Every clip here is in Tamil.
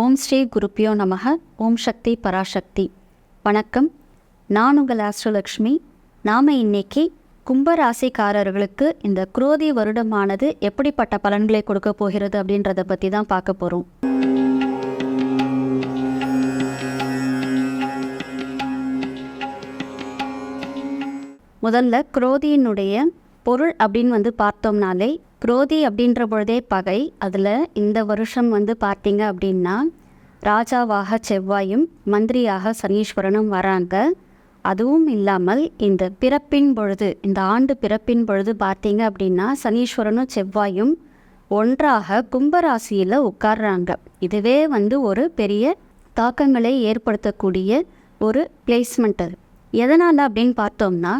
ஓம் ஸ்ரீ குருப்பியோ நமக. ஓம் சக்தி பராசக்தி. வணக்கம். நான் உங்கள் ஆஸ்ட்ரோலக்ஷ்மி. நாம் இன்னைக்கு கும்பராசிக்காரர்களுக்கு இந்த குரோதி வருடமானது எப்படிப்பட்ட பலன்களை கொடுக்க போகிறது அப்படின்றத பற்றி தான் பார்க்க போகிறோம் முதல்ல குரோதியினுடைய பொருள் அப்படின்னு வந்து பார்த்தோம்னாலே குரோதி அப்படின்ற பொழுதே பகை. அதில் இந்த வருஷம் வந்து பார்த்தீங்க அப்படின்னா ராஜாவாக செவ்வாயும் மந்திரியாக சனீஸ்வரனும் வராங்க. அதுவும் இல்லாமல் இந்த பிறப்பின் பொழுது இந்த ஆண்டு பிறப்பின் பொழுது பார்த்தீங்க அப்படின்னா சனீஸ்வரனும் செவ்வாயும் ஒன்றாக கும்பராசியில் உட்கார்றாங்க. இதுவே வந்து ஒரு பெரிய தாக்கங்களை ஏற்படுத்தக்கூடிய ஒரு பிளேஸ்மெண்ட் அது. எதனால் அப்படின்னு பார்த்தோம்னா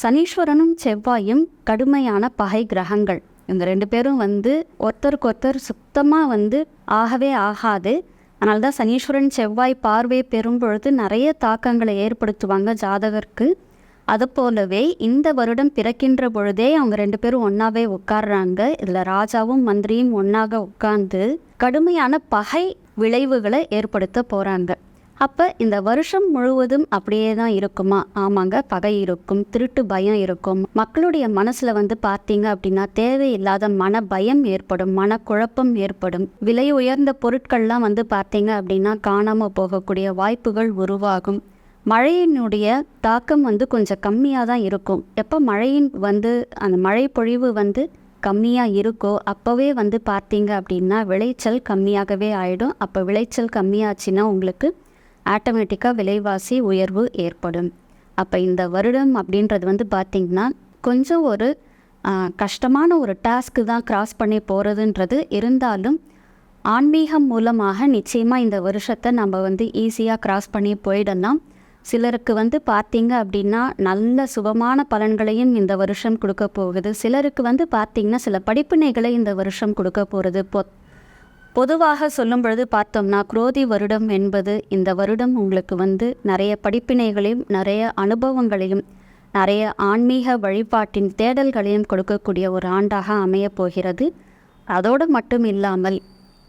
சனீஸ்வரனும் செவ்வாயும் கடுமையான பகை கிரகங்கள். இந்த ரெண்டு பேரும் வந்து ஒருத்தருக்கொருத்தர் சுத்தமாக வந்து ஆகவே ஆகாது. அதனால தான் சனீஸ்வரன் செவ்வாய் பார்வை பெறும் பொழுது நிறைய தாக்கங்களை ஏற்படுத்துவாங்க ஜாதகருக்கு. அது போலவே இந்த வருடம் பிறக்கின்ற பொழுதே அவங்க ரெண்டு பேரும் ஒன்றாவே உட்கார்றாங்க. இதில் ராஜாவும் மந்திரியும் ஒன்றாக உட்கார்ந்து கடுமையான பகை விளைவுகளை ஏற்படுத்த போகிறாங்க அப்போ இந்த வருஷம் முழுவதும் அப்படியே தான் இருக்குமா? ஆமாங்க பகை இருக்கும் திருட்டு பயம் இருக்கும். மக்களுடைய மனசில் வந்து பார்த்தீங்க அப்படின்னா தேவையில்லாத மன பயம் ஏற்படும் மனக்குழப்பம் ஏற்படும். விலை உயர்ந்த பொருட்கள்லாம் வந்து பார்த்தீங்க அப்படின்னா காணாமல் போகக்கூடிய வாய்ப்புகள் உருவாகும். மழையினுடைய தாக்கம் வந்து கொஞ்சம் கம்மியாக தான் இருக்கும். எப்போ மழையின் வந்து அந்த மழை பொழிவு வந்து கம்மியாக இருக்கோ அப்போவே வந்து பார்த்தீங்க அப்படின்னா விளைச்சல் கம்மியாகவே ஆகிடும் அப்போ விளைச்சல் கம்மியாச்சுன்னா உங்களுக்கு ஆட்டோமேட்டிக்காக விலைவாசி உயர்வு ஏற்படும். அப்போ இந்த வருடம் அப்படின்றது வந்து பார்த்திங்கன்னா கொஞ்சம் ஒரு கஷ்டமான ஒரு டாஸ்க்கு தான் கிராஸ் பண்ணி போகிறதுன்றது இருந்தாலும் ஆன்மீகம் மூலமாக நிச்சயமாக இந்த வருஷத்தை நம்ம வந்து ஈஸியாக கிராஸ் பண்ணி போயிடலாம். சிலருக்கு வந்து பார்த்தீங்க அப்படின்னா நல்ல சுபமான பலன்களையும் இந்த வருஷம் கொடுக்க போகுது. சிலருக்கு வந்து பார்த்திங்கன்னா சில படிப்பினைகளை இந்த வருஷம் கொடுக்க போகிறது பொத் பொதுவாக சொல்லும் பொழுது பார்த்தோம்னா குரோதி வருடம் என்பது இந்த வருடம் உங்களுக்கு வந்து நிறைய படிப்பினைகளையும் நிறைய அனுபவங்களையும் நிறைய ஆன்மீக வழிபாட்டின் தேடல்களையும் கொடுக்கக்கூடிய ஒரு ஆண்டாக அமையப் போகிறது. அதோடு மட்டும் இல்லாமல்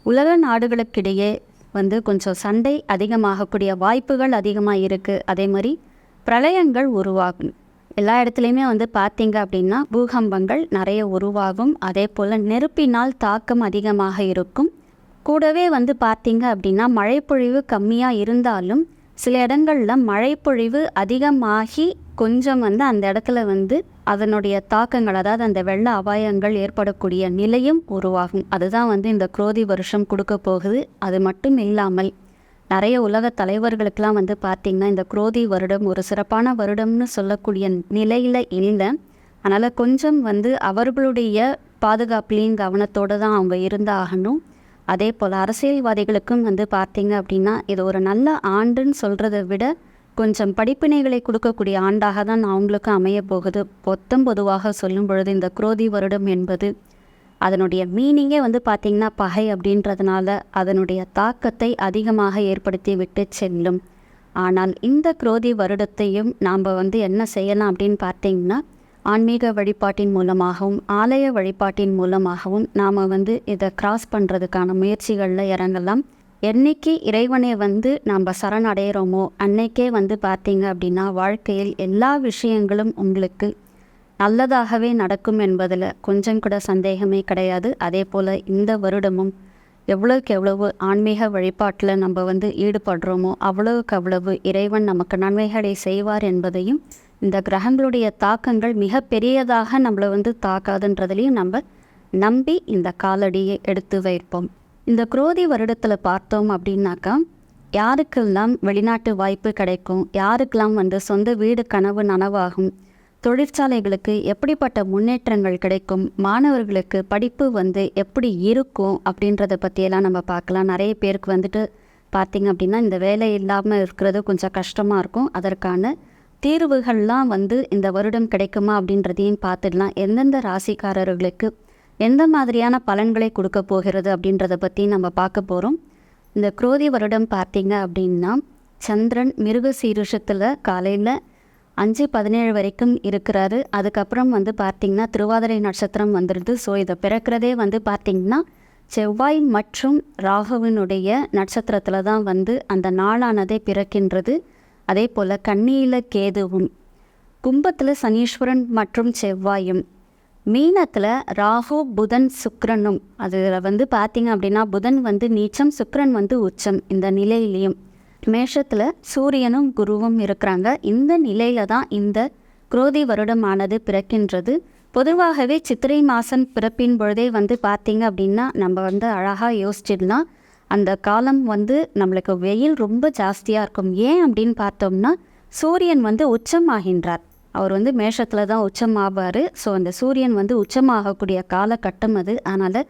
உலக நாடுகளுக்கிடையே வந்து கொஞ்சம் சண்டை அதிகமாகக்கூடிய வாய்ப்புகள் அதிகமாக இருக்குது அதே மாதிரி பிரளயங்கள் உருவாகும். எல்லா இடத்துலையுமே வந்து பார்த்தீங்க அப்படின்னா பூகம்பங்கள் நிறைய உருவாகும். அதே போல் நெருப்பினால் தாக்கம் அதிகமாக இருக்கும். கூடவே வந்து பார்த்திங்க அப்படின்னா மழைப்பொழிவு கம்மியாக இருந்தாலும் சில இடங்களில் மழைப்பொழிவு அதிகமாகி கொஞ்சம் வந்து அந்த இடத்துல வந்து அதனுடைய தாக்கங்கள் அதாவது அந்த வெள்ள அபாயங்கள் ஏற்படக்கூடிய நிலையும் உருவாகும். அதுதான் வந்து இந்த குரோதி வருஷம் கொடுக்க போகுது. அது மட்டும் இல்லாமல் நிறைய உலக தலைவர்களுக்கெல்லாம் வந்து பார்த்திங்கன்னா இந்த குரோதி வருடம் ஒரு சிறப்பான வருடம்னு சொல்லக்கூடிய நிலையில் இல்லை. அதனால் கொஞ்சம் வந்து அவர்களுடைய பாதுகாப்புலேயும் கவனத்தோடு தான் அவங்க இருந்தாகணும். அதே போல் அரசியல்வாதிகளுக்கும் வந்து பார்த்தீங்க அப்படின்னா இது ஒரு நல்ல ஆண்டுன்னு சொல்கிறத விட கொஞ்சம் படிப்பினைகளை கொடுக்கக்கூடிய ஆண்டாக தான் அவங்களுக்கும் அமைய போகுது. பொத்தம் பொதுவாக சொல்லும் பொழுது இந்த குரோதி வருடம் என்பது அதனுடைய மீனிங்கே வந்து பார்த்திங்கன்னா பகை அப்படின்றதுனால அதனுடைய தாக்கத்தை அதிகமாக ஏற்படுத்தி விட்டு செல்லும். ஆனால் இந்த குரோதி வருடத்தையும் நாம் வந்து என்ன செய்யலாம் அப்படின்னு பார்த்தீங்கன்னா ஆன்மீக வழிபாட்டின் மூலமாகவும் ஆலய வழிபாட்டின் மூலமாகவும் நாம் வந்து இதை கிராஸ் பண்ணுறதுக்கான முயற்சிகளில் இறங்கலாம். என்னைக்கு இறைவனை வந்து நம்ம சரணடைகிறோமோ அன்னைக்கே வந்து பார்த்தீங்க அப்படின்னா வாழ்க்கையில் எல்லா விஷயங்களும் உங்களுக்கு நல்லதாகவே நடக்கும் என்பதில் கொஞ்சம் கூட சந்தேகமே கிடையாது. அதே போல் இந்த வருடமும் எவ்வளோக்கு எவ்வளவு ஆன்மீக வழிபாட்டில் நம்ம வந்து ஈடுபடுறோமோ அவ்வளவுக்கு அவ்வளவு இறைவன் நமக்கு நன்மைகளை செய்வார் என்பதையும் இந்த கிரகங்களுடைய தாக்கங்கள் மிக பெரியதாக நம்மளை வந்து தாக்காதுன்றதுலையும் நம்ம நம்பி இந்த காலடியை எடுத்து வைப்போம். இந்த குரோதி வருடத்தில் பார்த்தோம் அப்படின்னாக்கா யாருக்கெல்லாம் வெளிநாட்டு வாய்ப்பு கிடைக்கும் யாருக்கெல்லாம் வந்து சொந்த வீடு கனவு நனவாகும் தொழிற்சாலைகளுக்கு எப்படிப்பட்ட முன்னேற்றங்கள் கிடைக்கும் மாணவர்களுக்கு படிப்பு வந்து எப்படி இருக்கும் அப்படின்றத பற்றியெல்லாம் நம்ம பார்க்கலாம். நிறைய பேருக்கு வந்துட்டு பார்த்திங்க அப்படின்னா இந்த வேலை இல்லாமல் இருக்கிறது கொஞ்சம் கஷ்டமாக இருக்கும். அதற்கான தீர்வுகள்லாம் வந்து இந்த வருடம் கிடைக்குமா அப்படின்றதையும் பார்த்துடலாம். எந்தெந்த ராசிக்காரர்களுக்கு எந்த மாதிரியான பலன்களை கொடுக்க போகிறது அப்படின்றத பற்றி நம்ம பார்க்க போகிறோம் இந்த குரோதி வருடம் பார்த்திங்க அப்படின்னா சந்திரன் மிருக சீருஷத்தில் காலையில் அஞ்சு பதினேழு வரைக்கும் இருக்கிறாரு. அதுக்கப்புறம் வந்து பார்த்திங்கன்னா திருவாதிரை நட்சத்திரம் வந்துடுது ஸோ இதை பிறக்கிறதே வந்து பார்த்திங்கன்னா செவ்வாய் மற்றும் ராகுவினுடைய நட்சத்திரத்தில் தான் வந்து அந்த நாளானதே பிறக்கின்றது. அதே போல் கன்னியில் கேதுவும் கும்பத்தில் சனீஸ்வரன் மற்றும் செவ்வாயும் மீனத்தில் ராகு புதன் சுக்ரனும் அதில் வந்து பார்த்திங்க அப்படின்னா புதன் வந்து நீச்சம் சுக்ரன் வந்து உச்சம் இந்த நிலையிலையும். மேஷத்தில் சூரியனும் குருவும் இருக்கிறாங்க. இந்த நிலையில தான் இந்த குரோதி வருடமானது பிறக்கின்றது. பொதுவாகவே சித்திரை மாதம் பிறப்பின் பொழுதே வந்து பார்த்திங்க அப்படின்னா நம்ம வந்து அழகாக யோசிச்சிடலாம். அந்த காலம் வந்து நம்மளுக்கு வெயில் ரொம்ப ஜாஸ்தியாக இருக்கும். ஏன் அப்படின்னு பார்த்தோம்னா சூரியன் வந்து உச்சம் ஆகின்றார் அவர் வந்து மேஷத்தில் தான் உச்சம் ஆவார் ஸோ அந்த சூரியன் வந்து உச்சமாகக்கூடிய காலகட்டம் அது. அதனால்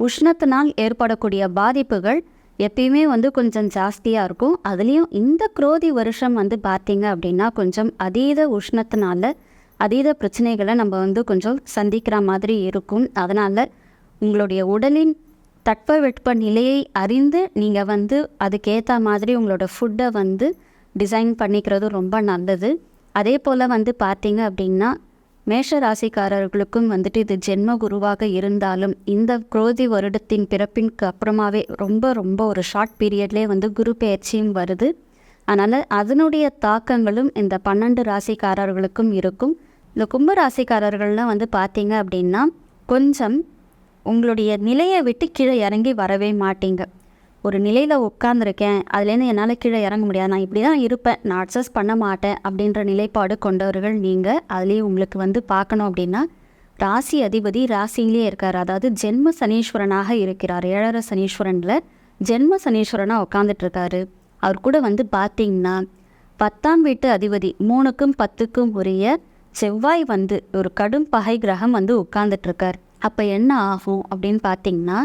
உஷ்ணத்தினால் ஏற்படக்கூடிய பாதிப்புகள் எப்பயுமே வந்து கொஞ்சம் ஜாஸ்தியாக இருக்கும். அதுலேயும் இந்த குரோதி வருஷம் வந்து பார்த்திங்க அப்படின்னா கொஞ்சம் அதீத உஷ்ணத்தினால அதீத பிரச்சனைகளை நம்ம வந்து கொஞ்சம் சந்திக்கிற மாதிரி இருக்கும். அதனால் உங்களுடைய உடலின் தட்பவெட்ப நிலையை அறிந்து நீங்கள் வந்து அதுக்கேற்ற மாதிரி உங்களோட ஃபுட்டை வந்து டிசைன் பண்ணிக்கிறது ரொம்ப நல்லது. அதே போல் வந்து பார்த்தீங்க அப்படின்னா மேஷ ராசிக்காரர்களுக்கும் வந்துட்டு இது ஜென்ம குருவாக இருந்தாலும் இந்த குரோதி வருடத்தின் பிறப்பிற்கு அப்புறமாவே ரொம்ப ரொம்ப ஒரு ஷார்ட் பீரியட்லேயே வந்து குரு பயிற்சியும் வருது. அதனால் அதனுடைய தாக்கங்களும் இந்த பன்னெண்டு ராசிக்காரர்களுக்கும் இருக்கும். இந்த கும்ப ராசிக்காரர்கள்லாம் வந்து பார்த்தீங்க அப்படின்னா கொஞ்சம் உங்களுடைய நிலையை விட்டு கீழே இறங்கி வரவே மாட்டீங்க. ஒரு நிலையில் உட்காந்துருக்கேன் அதுலேருந்து என்னால் கீழே இறங்க முடியாது. நான் இப்படி தான் இருப்பேன். நான் அட்ஜஸ்ட் பண்ண மாட்டேன் அப்படின்ற நிலைப்பாடு கொண்டவர்கள் நீங்கள் அதுலேயே உங்களுக்கு வந்து பார்க்கணும் அப்படின்னா ராசி அதிபதி ராசியிலே இருக்கார். அதாவது ஜென்ம சனீஸ்வரனாக இருக்கிறார். ஏழரை சனீஸ்வரனில் ஜென்ம சனீஸ்வரனாக உட்காந்துட்ருக்காரு அவர் கூட வந்து பார்த்தீங்கன்னா பத்தாம் வீட்டு அதிபதி மூணுக்கும் பத்துக்கும் உரிய செவ்வாய் வந்து ஒரு கடும் பகை கிரகம் வந்து உட்காந்துட்ருக்கார் அப்போ என்ன ஆகும் அப்படின்னு பார்த்தீங்கன்னா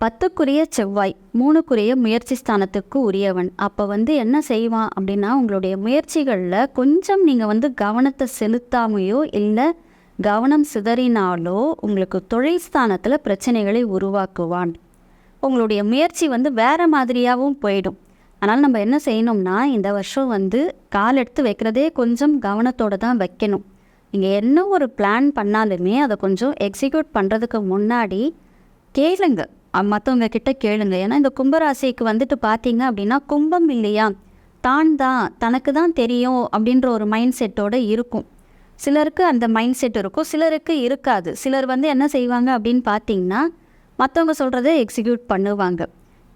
பத்துக்குரிய செவ்வாய் மூணுக்குரிய முயற்சி ஸ்தானத்துக்கு உரியவன். அப்போ வந்து என்ன செய்வான் அப்படின்னா உங்களுடைய முயற்சிகளில் கொஞ்சம் நீங்கள் வந்து கவனத்தை செலுத்தாமையோ இல்லை கவனம் சிதறினாலோ உங்களுக்கு தொழில் ஸ்தானத்தில் பிரச்சனைகளை உருவாக்குவான். உங்களுடைய முயற்சி வந்து வேறு மாதிரியாகவும் போயிடும். அதனால் நம்ம என்ன செய்யணும்னா இந்த வருஷம் வந்து கால் எடுத்து வைக்கிறதே கொஞ்சம் கவனத்தோடு தான் வைக்கணும். நீங்கள் என்ன ஒரு பிளான் பண்ணாலுமே அதை கொஞ்சம் எக்ஸிக்யூட் பண்ணுறதுக்கு முன்னாடி கேளுங்க. மற்றவங்க கிட்ட கேளுங்க. ஏன்னா இந்த கும்பராசிக்கு வந்துட்டு பார்த்தீங்க அப்படின்னா கும்பம் இல்லையா? தான் தான் தனக்கு தான் தெரியும் அப்படின்ற ஒரு மைண்ட் செட்டோடு இருக்கும். சிலருக்கு அந்த மைண்ட் செட் இருக்கும் சிலருக்கு இருக்காது. சிலர் வந்து என்ன செய்வாங்க அப்படின்னு பார்த்தீங்கன்னா மற்றவங்க சொல்கிறத எக்ஸிக்யூட் பண்ணுவாங்க.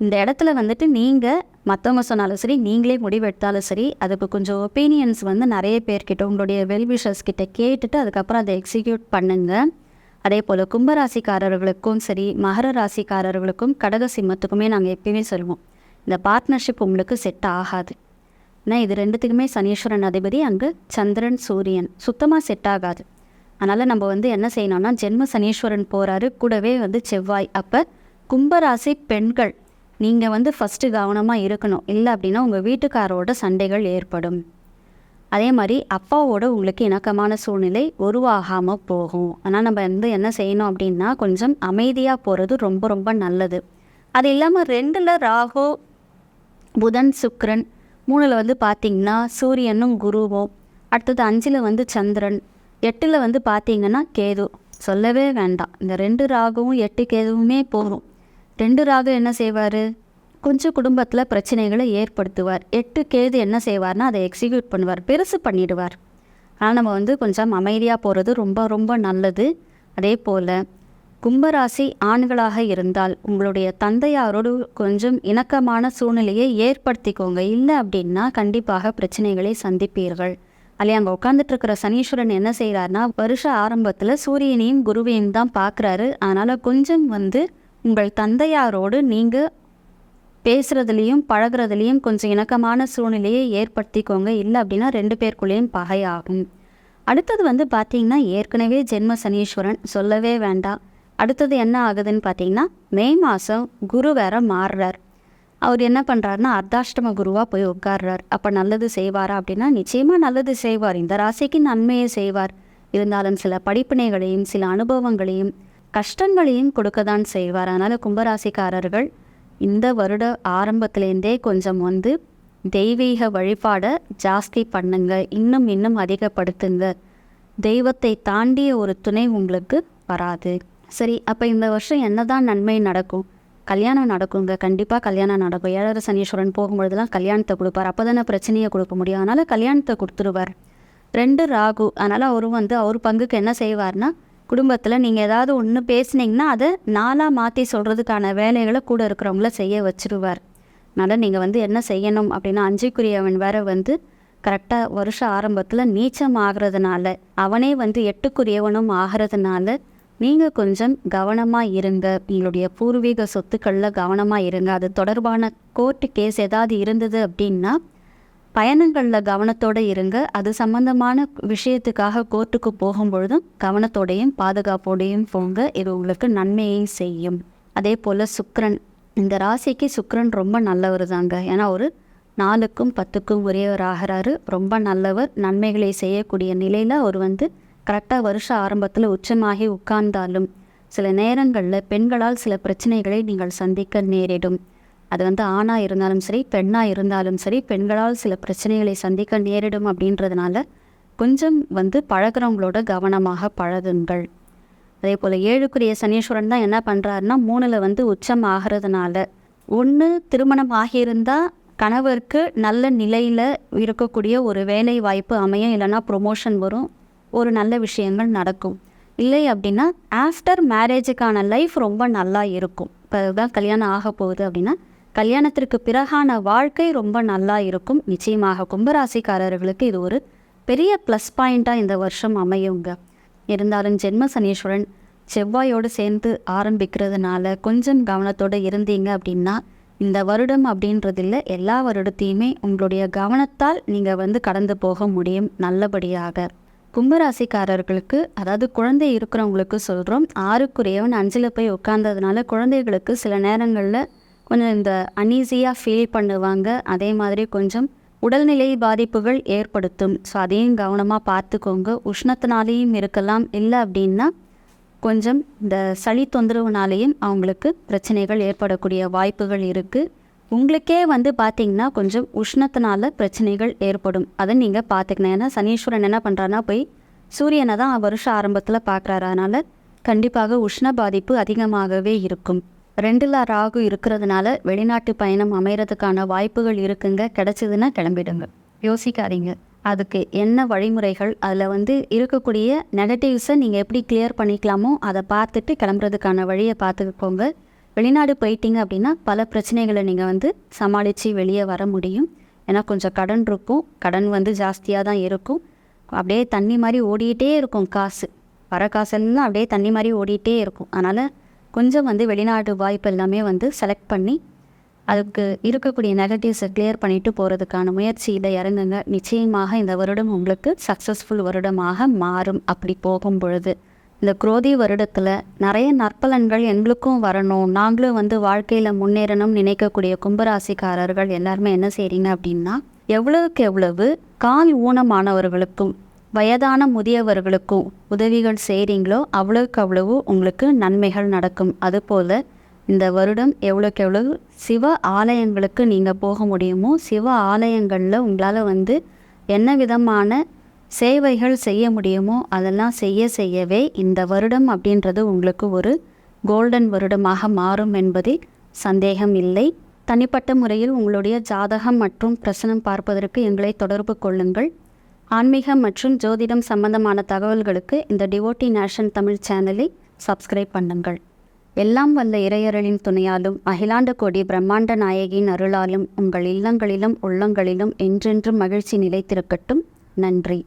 இந்த இடத்துல வந்துட்டு நீங்கள் மற்றவங்க சொன்னாலும் சரி நீங்களே முடிவெடுத்தாலும் சரி அதுக்கு கொஞ்சம் ஒப்பீனியன்ஸ் வந்து நிறைய பேர்கிட்ட உங்களுடைய வெல்விஷர்ஸ் கிட்ட கேட்டுட்டு அதுக்கப்புறம் அதை எக்ஸிக்யூட் பண்ணுங்கள் அதே போல் கும்பராசிக்காரர்களுக்கும் சரி மகர ராசிக்காரர்களுக்கும் கடக சிம்மத்துக்குமே நாங்கள் எப்பயுமே சொல்லுவோம் இந்த பார்ட்னர்ஷிப் உங்களுக்கு செட் ஆகாது. ஏன்னா இது ரெண்டுத்துக்குமே சனீஸ்வரன் அதிபதி அங்கே சந்திரன் சூரியன் சுத்தமாக செட் ஆகாது. அதனால் நம்ம வந்து என்ன செய்யணும்னா ஜென்ம சனீஸ்வரன் போகிறாரு கூடவே வந்து செவ்வாய். அப்போ கும்பராசி பெண்கள் நீங்கள் வந்து ஃபஸ்ட்டு கவனமாக இருக்கணும். இல்லை அப்படின்னா உங்கள் வீட்டுக்காரோட சண்டைகள் ஏற்படும். அதே மாதிரி அப்பாவோட உங்களுக்கு இணக்கமான சூழ்நிலை உருவாகாமல் போகும். ஆனால் நம்ம வந்து என்ன செய்யணும் அப்படின்னா கொஞ்சம் அமைதியாக போகிறது ரொம்ப ரொம்ப நல்லது. அது இல்லாமல் ரெண்டில் ராகு புதன் சுக்ரன் மூணில் வந்து பார்த்திங்கன்னா சூரியனும் குருவும். அடுத்தது அஞ்சில் வந்து சந்திரன். எட்டில் வந்து பார்த்திங்கன்னா கேது. சொல்லவே வேண்டாம். இந்த ரெண்டு ராகுவும் எட்டு கேதுவுமே போகும் ரெண்டு ராகு என்ன செய்வார்? கொஞ்சம் குடும்பத்தில் பிரச்சனைகளை ஏற்படுத்துவார். எட்டு கேது என்ன செய்வார்னா அதை எக்ஸிக்யூட் பண்ணுவார். பெருசு பண்ணிடுவார். ஆனால் நம்ம வந்து கொஞ்சம் அமைதியாக போகிறது ரொம்ப ரொம்ப நல்லது. அதே போல் கும்பராசி ஆண்களாக இருந்தால் உங்களுடைய தந்தையாரோடு கொஞ்சம் இணக்கமான சூழ்நிலையை ஏற்படுத்திக்கோங்க. இல்லை அப்படின்னா கண்டிப்பாக பிரச்சனைகளை சந்திப்பீர்கள். அல்லையா அங்கே உட்காந்துட்டு இருக்கிற சனீஸ்வரன் என்ன செய்கிறாருன்னா வருஷ ஆரம்பத்தில் சூரியனையும் குருவையும் தான் பார்க்குறாரு. அதனால் கொஞ்சம் வந்து உங்கள் தந்தையாரோடு நீங்கள் பேசுகிறதுலையும் பழகுறதுலையும் கொஞ்சம் இணக்கமான சூழ்நிலையை ஏற்படுத்திக்கோங்க. இல்லை அப்படின்னா ரெண்டு பேருக்குள்ளேயும் பகை ஆகும். அடுத்தது வந்து பார்த்திங்கன்னா ஏற்கனவே ஜென்ம சனீஸ்வரன் சொல்லவே வேண்டாம். அடுத்தது என்ன ஆகுதுன்னு பார்த்தீங்கன்னா மே மாதம் குரு வேற மாறுறார். அவர் என்ன பண்ணுறாருன்னா அர்த்தாஷ்டம குருவாக போய் உட்கார்றார். அப்போ நல்லது செய்வாரா அப்படின்னா நிச்சயமாக நல்லது செய்வார். இந்த ராசிக்கு நன்மையை செய்வார். இருந்தாலும் சில படிப்பினைகளையும் சில அனுபவங்களையும் கஷ்டங்களையும் கொடுக்க தான் செய்வார். அதனால் கும்பராசிக்காரர்கள் இந்த வருட ஆரம்பத்துலேருந்தே கொஞ்சம் வந்து தெய்வீக வழிபாடை ஜாஸ்தி பண்ணுங்க. இன்னும் இன்னும் அதிகப்படுத்துங்க. தெய்வத்தை தாண்டிய ஒரு துணை உங்களுக்கு வராது. சரி அப்போ இந்த வருஷம் என்னதான் நன்மை நடக்கும்? கல்யாணம் நடக்குங்க. கண்டிப்பாக கல்யாணம் நடக்கும். ஏழரை சனீஸ்வரன் போகும்பொழுதுலாம் கல்யாணத்தை கொடுப்பார். அப்போ தானே பிரச்சனையை கொடுக்க முடியும். அதனால் கல்யாணத்தை கொடுத்துருவார். ரெண்டு ராகு. அதனால் அவரும் வந்து அவர் பங்குக்கு என்ன செய்வார்னா குடும்பத்தில் நீங்கள் ஏதாவது ஒன்று பேசுனீங்கன்னா அதை நாளாக மாற்றி சொல்கிறதுக்கான வேலைகளை கூட இருக்கிறவங்கள செய்ய வச்சிருவார். அதனால் நீங்கள் வந்து என்ன செய்யணும் அப்படின்னா அஞ்சுக்குரியவன் வேற வந்து கரெக்டாக வருஷ ஆரம்பத்தில் நீச்சம் ஆகிறதுனால அவனே வந்து எட்டுக்குரியவனும் ஆகிறதுனால நீங்கள் கொஞ்சம் கவனமாக இருங்க. உங்களுடைய பூர்வீக சொத்துக்களில் கவனமாக இருங்க. அது தொடர்பான கோர்ட்டு கேஸ் ஏதாவது இருந்தது அப்படின்னா பயணங்களில் கவனத்தோடு இருங்க. அது சம்பந்தமான விஷயத்துக்காக கோர்ட்டுக்கு போகும்பொழுதும் கவனத்தோடையும் பாதுகாப்போடையும் போங்க. இது உங்களுக்கு நன்மையை செய்யும். அதே போல் சுக்ரன் இந்த ராசிக்கு சுக்ரன் ரொம்ப நல்லவர் தாங்க ஏன்னா ஒரு நாலுக்கும் பத்துக்கும் உரியவர் ஆகிறாரு. ரொம்ப நல்லவர். நன்மைகளை செய்யக்கூடிய நிலையில் அவர் வந்து கரெக்டாக வருஷ ஆரம்பத்தில் உச்சமாகி உட்கார்ந்தாலும் சில நேரங்களில் பெண்களால் சில பிரச்சனைகளை நீங்கள் சந்திக்க நேரிடும். அது வந்து ஆணாக இருந்தாலும் சரி பெண்ணாக இருந்தாலும் சரி பெண்களால் சில பிரச்சனைகளை சந்திக்க நேரிடும் அப்படின்றதுனால கொஞ்சம் வந்து பழகுறவங்களோட கவனமாக பழகுங்கள். அதே போல் ஏழுக்குரிய சனீஸ்வரன் தான் என்ன பண்ணுறாருன்னா மூணில் வந்து உச்சம் ஆகிறதுனால ஒன்று திருமணம் ஆகியிருந்தால் கணவருக்கு நல்ல நிலையில் இருக்கக்கூடிய ஒரு வேலை வாய்ப்பு அமையும் இல்லைன்னா ப்ரொமோஷன் வரும் ஒரு நல்ல விஷயங்கள் நடக்கும். இல்லை அப்படின்னா ஆஃப்டர் மேரேஜுக்கான லைஃப் ரொம்ப நல்லா இருக்கும். இப்போ தான் கல்யாணம் ஆக போகுது அப்படின்னா கல்யாணத்திற்கு பிறகான வாழ்க்கை ரொம்ப நல்லா இருக்கும். நிச்சயமாக கும்பராசிக்காரர்களுக்கு இது ஒரு பெரிய ப்ளஸ் பாயிண்ட்டாக இந்த வருஷம் அமையுங்க. இருந்தாலும் ஜென்ம சனீஸ்வரன் செவ்வாயோடு சேர்ந்து ஆரம்பிக்கிறதுனால கொஞ்சம் கவனத்தோடு இருந்தீங்க அப்படின்னா இந்த வருடம் அப்படின்றதில்ல எல்லா வருடத்தையுமே உங்களுடைய கவனத்தால் நீங்கள் வந்து கடந்து போக முடியும் நல்லபடியாக. கும்பராசிக்காரர்களுக்கு அதாவது குழந்தை இருக்கிறவங்களுக்கு சொல்கிறோம் ஆறுக்குரியவன் அஞ்சில் போய் உட்கார்ந்ததுனால குழந்தைகளுக்கு சில நேரங்களில் கொஞ்சம் இந்த அன்ஈஸியாக ஃபீல் பண்ணுவாங்க. அதே மாதிரி கொஞ்சம் உடல்நிலை பாதிப்புகள் ஏற்படுத்தும். ஸோ அதையும் கவனமாக பார்த்துக்கோங்க. உஷ்ணத்தினாலேயும் இருக்கலாம். இல்லை அப்படின்னா கொஞ்சம் இந்த சளி தொந்தரவுனாலேயும் அவங்களுக்கு பிரச்சனைகள் ஏற்படக்கூடிய வாய்ப்புகள் இருக்குது உங்களுக்கே வந்து பார்த்தீங்கன்னா கொஞ்சம் உஷ்ணத்தினால பிரச்சனைகள் ஏற்படும். அதை நீங்கள் பார்த்துக்கணும் ஏன்னா சனீஸ்வரன் என்ன பண்ணுறான்னா போய் சூரியனை தான் வருஷ ஆரம்பத்தில் பார்க்குறாரு அதனால் கண்டிப்பாக உஷ்ண பாதிப்பு அதிகமாகவே இருக்கும். ரெண்டில் ராகு இருக்கிறதுனால வெளிநாட்டு பயணம் அமைகிறதுக்கான வாய்ப்புகள் இருக்குங்க. கிடச்சிதுன்னா கிளம்பிடுங்க. யோசிக்காதீங்க. அதுக்கு என்ன வழிமுறைகள்? அதில் வந்து இருக்கக்கூடிய நெகட்டிவ்ஸை நீங்கள் எப்படி கிளியர் பண்ணிக்கலாமோ அதை பார்த்துட்டு கிளம்புறதுக்கான வழியை பார்த்துக்கோங்க. வெளிநாடு போயிட்டீங்க அப்படின்னா பல பிரச்சனைகளை நீங்கள் வந்து சமாளித்து வெளியே வர முடியும். ஏன்னா கொஞ்சம் கடன் இருக்கும். கடன் வந்து ஜாஸ்தியாக தான் இருக்கும். அப்படியே தண்ணி மாதிரி ஓடிக்கிட்டே இருக்கும் காசு. வர காசெல்லாம் அப்படியே தண்ணி மாதிரி ஓடிக்கிட்டே இருக்கும். அதனால் கொஞ்சம் வந்து வெளிநாட்டு வாய்ப்பு எல்லாமே வந்து செலக்ட் பண்ணி அதுக்கு இருக்கக்கூடிய நெகட்டிவ்ஸை கிளியர் பண்ணிட்டு போகிறதுக்கான முயற்சியில் இறங்குங்க. நிச்சயமாக இந்த வருடம் உங்களுக்கு சக்ஸஸ்ஃபுல் வருடமாக மாறும். அப்படி போகும் பொழுது இந்த குரோதி வருடத்தில் நிறைய நற்பலன்கள் எங்களுக்கும் வரணும். நாங்களும் வந்து வாழ்க்கையில் முன்னேறணும் நினைக்கக்கூடிய கும்பராசிக்காரர்கள் எல்லாருமே என்ன செய்கிறீங்க அப்படின்னா எவ்வளவுக்கு எவ்வளவு கால் ஊனமானவர்களுக்கும் வயதான முதியவர்களுக்கும் உதவிகள் செய்கிறீங்களோ அவ்வளோக்கு அவ்வளவு உங்களுக்கு நன்மைகள் நடக்கும். அதுபோல் இந்த வருடம் எவ்வளோக்கு எவ்வளவு சிவ ஆலயங்களுக்கு நீங்கள் போக முடியுமோ சிவ ஆலயங்களில் உங்களால் வந்து என்ன விதமான சேவைகள் செய்ய முடியுமோ அதெல்லாம் செய்ய செய்யவே இந்த வருடம் அப்படின்றது உங்களுக்கு ஒரு கோல்டன் வருடமாக மாறும் என்பதில் சந்தேகம் இல்லை. தனிப்பட்ட முறையில் உங்களுடைய ஜாதகம் மற்றும் பிரசனம் பார்ப்பதற்கு எங்களை தொடர்பு கொள்ளுங்கள். ஆன்மீகம் மற்றும் ஜோதிடம் சம்பந்தமான தகவல்களுக்கு இந்த டிவோட்டி நேஷன் தமிழ் சேனலை சப்ஸ்கிரைப் பண்ணுங்கள். எல்லாம் வல்ல இறையரலின் துணையாலும் அகிலாண்ட கோடி பிரம்மாண்ட நாயகியின் அருளாலும் உங்கள் இல்லங்களிலும் உள்ளங்களிலும் என்றென்றும் மகிழ்ச்சி நிலைத்திருக்கட்டும். நன்றி.